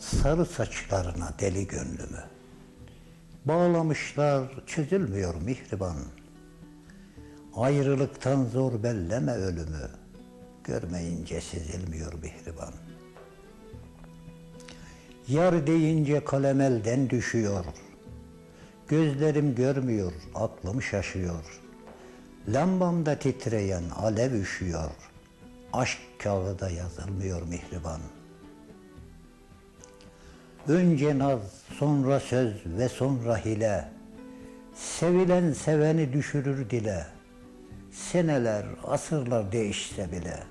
sarı saçlarına deli gönlümü. Bağlamışlar çözülmüyor mihriban. Ayrılıktan zor belleme ölümü. Görmeyince sezilmiyor mihriban. Yar deyince kalem elden düşüyor. Gözlerim görmüyor, aklım şaşıyor. Lambamda titreyen alev üşüyor. Aşk kağıda yazılmıyor mihriban. Önce naz, sonra söz ve sonra hile. Sevilen seveni düşürür dile. Seneler, asırlar değişse bile.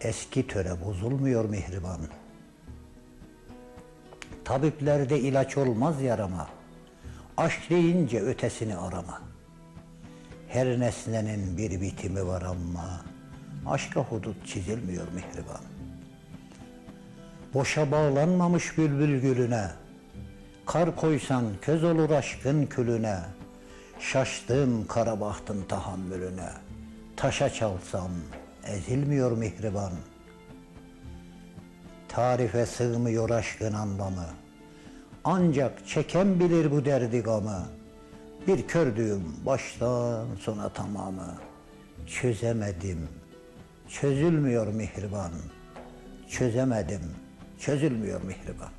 Eski töre bozulmuyor mihriban. Tabiplerde ilaç olmaz yarama. Aşk deyince ötesini arama. Her nesnenin bir bitimi var ama aşka hudut çizilmiyor mihriban. Boşa bağlanmamış bülbül gülüne, kar koysan köz olur aşkın külüne, şaştım kara bahtın tahammülüne, taşa çalsam ezilmiyor mihriban. Tarife sığmıyor aşkın anlamı, ancak çeken bilir bu derdi gamı. Bir kördüğüm baştan sona tamamı. Çözemedim, çözülmüyor mihriban. Çözemedim, çözülmüyor mihriban.